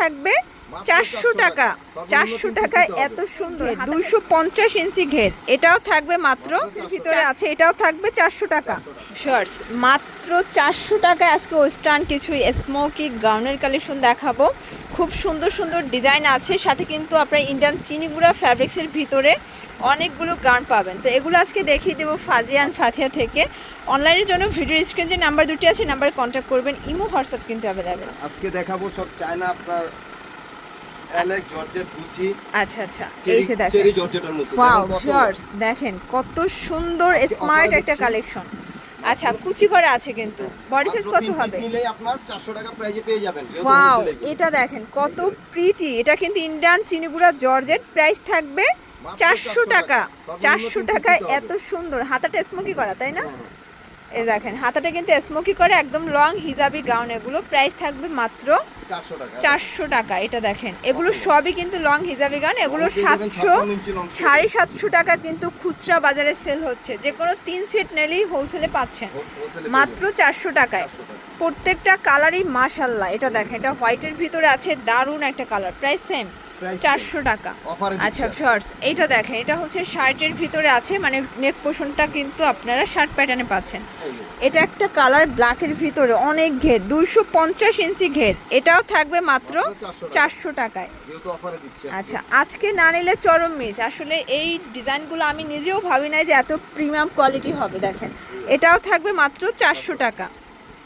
থাকবে চারশো টাকা। চারশো টাকা এত সুন্দর দুশো পঞ্চাশ ইঞ্চি ঘের। এটাও থাকবে মাত্র ভিতরে আছে এটাও থাকবে চারশো টাকা। শর্টস মাত্র চারশো টাকা আজকে ওয়েস্টার্ন কিছু স্মোকি গাউনের কালেকশন দেখাবো। খুব সুন্দর সুন্দর ডিজাইন আছে। সাথে কিন্তু আপনার ইন্ডিয়ান চিনিগুড়া ফ্যাব্রিক্সের ভিতরে অনেকগুলো গান পাবেন। তো এগুলো আজকে দেখিয়ে দেবো ফাজিয়ান ফাথিয়া থেকে। অনলাইনের জন্য ভিডিও স্ক্রিন যে নাম্বার দুটি আছে নাম্বারে কন্ট্যাক্ট করবেন। ইমো হোয়াটসঅ্যাপ কিন্তু অ্যাভেলেবেল আজকে দেখাবো সব চায়না আপনার অ্যালেক জর্জেট গুচি আচ্ছা আচ্ছা। এই যে দেখেন। জর্জেটের মতো। কত- দেখেন কত সুন্দর স্মার্ট একটা কালেকশন আচ্ছা কুচি করে আছে কিন্তু। বডি সাইজ কত হবে? নিলেই আপনার 400 টাকা প্রাইজে পেয়ে যাবেন ওয়াও এটা দেখেন কত প্রিটি এটা কিন্তু ইন্ডিয়ান চিনিগুড়া জর্জেট প্রাইস থাকবে চারশো 400 টাকা। চারশো টাকায় এত সুন্দর। হাতাটা স্মোকি করা তাই না? হ্যাঁ, হ্যাঁ। এই দেখেন হাতাটা কিন্তু স্মোকি করে একদম লং হিজাবি গাউন এগুলো। প্রাইস থাকবে মাত্র চারশো টাকা। এটা দেখেন। এগুলো সবই কিন্তু লং হিজাবি গাউন এগুলো সাতশো 56 ইঞ্চি long set। সাড়ে সাতশো টাকা কিন্তু খুচরা বাজারে সেল হচ্ছে। যে কোনো তিন সেট নিলেই হোলসেলে পাচ্ছেন। মাত্র চারশো টাকায়। প্রত্যেকটা কালারই মাশাল্লাহ এটা দেখেন এটা হোয়াইটের ভিতরে আছে দারুণ একটা কালার প্রাইস সেম চারশো টাকা। আচ্ছা। শর্টস এইটা দেখেন এটা হচ্ছে শার্টের ভিতরে আছে মানে নেক পোষণটা কিন্তু আপনারা শার্ট প্যাটার্নে পাচ্ছেন। এটা একটা কালার ব্ল্যাকের ভিতরে অনেক ঘের দুশো পঞ্চাশ ইঞ্চি ঘের। এটাও থাকবে মাত্র মাত্র 400 চারশো টাকায়। আচ্ছা আজকে না নিলে চরম মিস। আসলে এই ডিজাইনগুলো আমি নিজেও ভাবি নাই যে এত প্রিমিয়াম কোয়ালিটি হবে দেখেন। এটাও থাকবে মাত্র চারশো টাকা।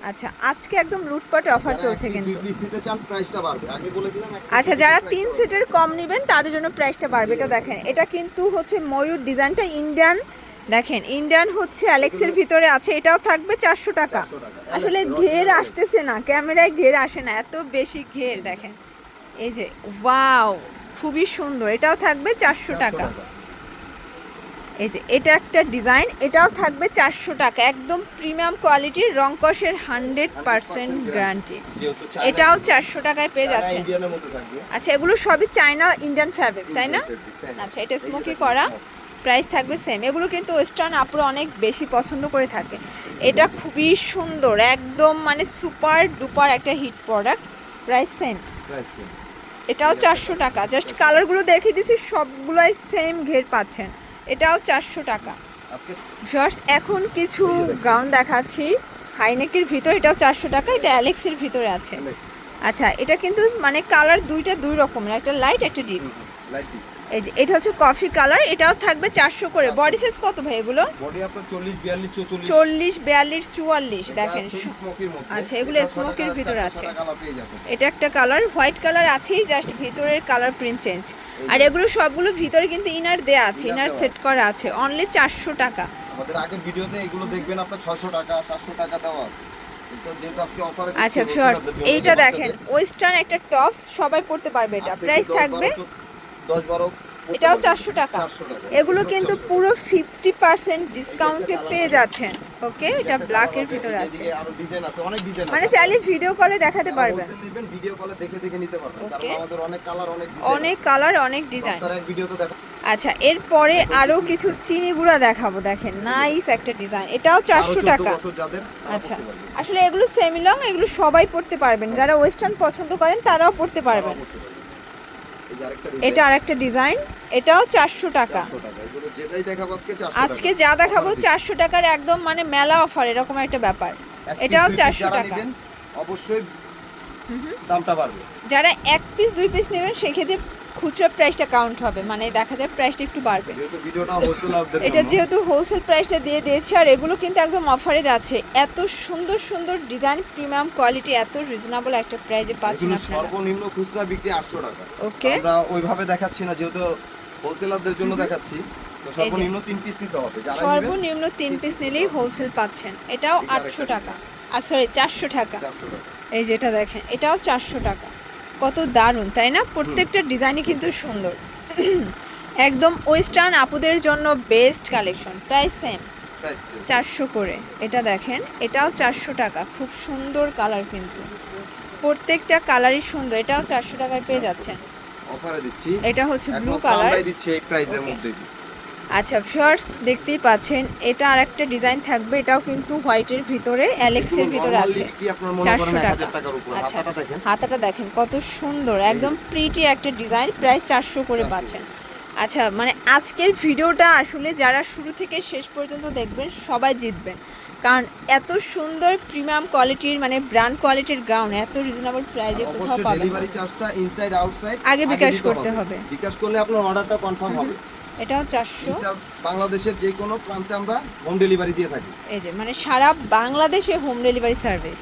আচ্ছা আজকে একদম লুটপাট অফার চলছে কিন্তু। নিতে চান প্রাইসটা বাড়বে। আগে বলে দিলাম আচ্ছা যারা তিন সেটের কম নেবেন তাদের জন্য প্রাইসটা বাড়বে। এটা দেখেন এটা কিন্তু হচ্ছে ময়ূর ডিজাইনটা ইন্ডিয়ান দেখেন ইন্ডিয়ান হচ্ছে অ্যালেক্সের ভিতরে আছে এটাও থাকবে চারশো টাকা। আসলে ঘের আসতেছে না ক্যামেরায় ঘের আসে না এত বেশি ঘের দেখেন। এই যে ওয়াও খুবই সুন্দর এটাও থাকবে চারশো টাকা। এই যে এটা একটা ডিজাইন এটাও থাকবে চারশো টাকা একদম প্রিমিয়াম কোয়ালিটির রংকসের হান্ড্রেড পার্সেন্ট গ্যারান্টি। এটাও চারশো টাকায় পেয়ে থাকবে। আচ্ছা এগুলো সবই চায়না ইন্ডিয়ান ফ্যাব্রিক তাই না? Same। আচ্ছা এটা স্মোকি করা প্রাইস থাকবে সেম এগুলো কিন্তু ওয়েস্টার্ন আপুরা অনেক বেশি পছন্দ করে থাকে। এটা খুবই সুন্দর একদম মানে সুপার ডুপার একটা হিট প্রোডাক্ট প্রাইস সেম এটাও চারশো টাকা জাস্ট কালারগুলো দেখিয়ে দিচ্ছি সবগুলোই সেম ঘের পাচ্ছেন। এটাও চারশো টাকা। ভিউয়ার্স এখন কিছু গ্রাউন্ড দেখাচ্ছি। হাইনেকের ভিতর এটাও চারশো টাকা এটা অ্যালেক্সের ভিতরে আছে। আচ্ছা এটা কিন্তু মানে কালার দুইটা দুই রকমের একটা লাইট একটা ডিপ লাইট। এই যে এটা হচ্ছে কফি কালার এটাও থাকবে চারশো করে। বডি সাইজ কত ভাই এগুলো? Body আপনার 40, 42, 44 চল্লিশ বিয়াল্লিশ চুয়াল্লিশ দেখেন। আচ্ছা, এগুলো এটা ছটা smoky র colour, ভিতরে আছে। এটা একটা কালার হোয়াইট কালার আছেই জাস্ট ভিতরের কালার প্রিন্ট চেঞ্জ আর এগুলো সবগুলো ভিতরে কিন্তু ইনার দেয়া আছে ইনার সেট করা আছে অনলি চারশো টাকা। আমাদের আগের ভিডিওতে এগুলো দেখবেন আপনার 600 টাকা 700 টাকা দেওয়া আছে। আচ্ছা এইটা দেখেন ওয়েস্টার্ন একটা টপস সবাই পড়তে পারবে এটা। প্রাইস থাকবে 10 12 এটাও চারশো টাকা। এগুলো কিন্তু পুরো ফিফটি পার্সেন্ট ডিসকাউন্টে পেয়ে যাচ্ছেন। ওকে এটা ব্ল্যাকের ভিতরে আছে। মানে চাইলে ভিডিও কলে দেখাতে পারবেন। ভিডিও কলে দেখে দেখে নিতে পারবেন। আমাদের অনেক কালার অনেক অনেক কালার অনেক ডিজাইন দেখা আচ্ছা এরপরে আরও কিছু চিনি গুঁড়া দেখাবো দেখেন। নাইস একটা ডিজাইন এটাও চারশো টাকা। আচ্ছা। আসলে এগুলো সেমি লং এগুলো সবাই পড়তে পারবেন। যারা ওয়েস্টার্ন পছন্দ করেন তারাও পড়তে পারবেন তারাও পড়তে পারবে। এই যে আরেকটা এটা আরেকটা ডিজাইন এটাও চারশো টাকা। 400 টাকা এগুলো যেটাই দেখাবো আজকে 400 টাকা। আজকে যা দেখাবো চারশো টাকার একদম মানে মেলা অফার এরকম একটা ব্যাপার। এটাও চারশো টাকা। অবশ্যই দামটা বাড়বে। যারা এক পিস দুই পিস নেবেন সেক্ষেত্রে খুচরা প্রাইসটা কাউন্ট হবে মানে দেখা যায় প্রাইসটা একটু বাড়বে। এটা যেহেতু হোলসেল প্রাইসটা দিয়ে দিয়েছে আর এগুলো কিন্তু একদম অফারে যাচ্ছে। এত সুন্দর সুন্দর ডিজাইন প্রিমিয়াম কোয়ালিটি এত রিজনেবল একটা প্রাইসে পাচ্ছেন সর্বনিম্ন খুচরা বিক্রি 800 টাকা। ওকে আমরা ওইভাবে দেখাচ্ছি না যেহেতু হোলসেলারদের জন্য দেখাচ্ছি। তো সর্বনিম্ন তিন পিস নিতে হবে সর্বনিম্ন তিন পিস নিলেই হোলসেল পাচ্ছেন। এটাও আটশো টাকা। আর সরি চারশো টাকা। 400 টাকা। এই যেটা দেখেন এটাও চারশো টাকা। কত দারুণ তাই না? প্রত্যেকটা ডিজাইনই কিন্তু সুন্দর। একদম ওয়েস্টার্ন আপুদের জন্য বেস্ট কালেকশন প্রাইস সেম চারশো করে এটা দেখেন এটাও চারশো টাকা খুব সুন্দর কালার কিন্তু। প্রত্যেকটা কালারই সুন্দর এটাও চারশো টাকায় পেয়ে যাচ্ছেন। অফারে দিচ্ছি। এটা হচ্ছে ব্লু কালার দিচ্ছি এই প্রাইসের মধ্যে আচ্ছা শর্টস দেখতেই পাচ্ছেন এটা আর একটা ডিজাইন থাকবে এটাও কিন্তু হোয়াইটের ভিতরে অ্যালেক্সের ভিতরে আছে। চারশো টাকা আচ্ছা হাতাটা দেখেন। কত সুন্দর একদম প্রিটি একটা ডিজাইন প্রায় চারশো করে পাচ্ছেন। আচ্ছা মানে আজকের ভিডিওটা আসলে যারা শুরু থেকে শেষ পর্যন্ত দেখবেন সবাই জিতবেন। কারণ এত সুন্দর প্রিমিয়াম কোয়ালিটির মানে ব্র্যান্ড কোয়ালিটির গাউন এত রিজনেবল প্রাইজে কোথাও পাবেন ডেলিভারি চার্জটা ইনসাইড আউটসাইড আগে বিকাশ করতে হবে। বিকাশ করলে আপনার অর্ডারটা কনফার্ম হবে। এটাও চারশো। বাংলাদেশের যে কোনো প্রান্তে আমরা হোম ডেলিভারি দিয়ে থাকি। এই যে মানে সারা বাংলাদেশে হোম ডেলিভারি সার্ভিস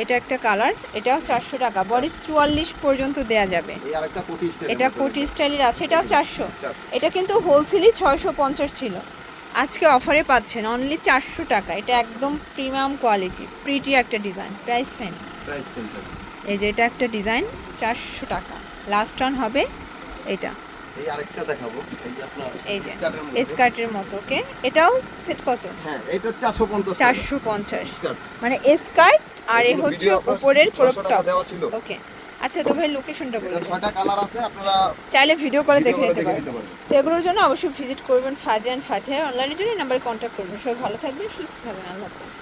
এটা একটা কালার এটাও চারশো টাকা। বডি চুয়াল্লিশ পর্যন্ত দেয়া যাবে। এটা কোটি স্টাইলের আছে এটাও চারশো। 400 এটা কিন্তু হোলসেলই ছয়শো পঞ্চাশ ছিল। আজকে অফারে পাচ্ছেন অনলি চারশো টাকা। এটা একদম প্রিমিয়াম কোয়ালিটি প্রিটি একটা ডিজাইন প্রাইস সেম প্রাইস এই যে এটা একটা ডিজাইন চারশো টাকা। লাস্ট অন হবে এটা। এই আরেকটা দেখাবো। এই যে আপনার এই স্কার্টের মতো ওকে? এটাও সেট কত? হ্যাঁ এটা 450 চারশো পঞ্চাশ। স্কার্ট। মানে স্কার্ট আর এ হচ্ছে উপরের 600 ক্রপ টপ ওকে? আচ্ছা তো ভাই লোকেশনটা বলুন ছয়টা কালার আছে আপনারা চাইলে ভিডিও করে দেখে নিতে পারেন। তো এগুলোর জন্য অবশ্যই ভিজিট করবেন ফাজিয়ান ফাতিহা অনলাইনের জন্য নাম্বারে কন্ট্যাক্ট করবেন। সবাই ভালো থাকবেন সুস্থ থাকবেন আল্লাহ হাফেজ।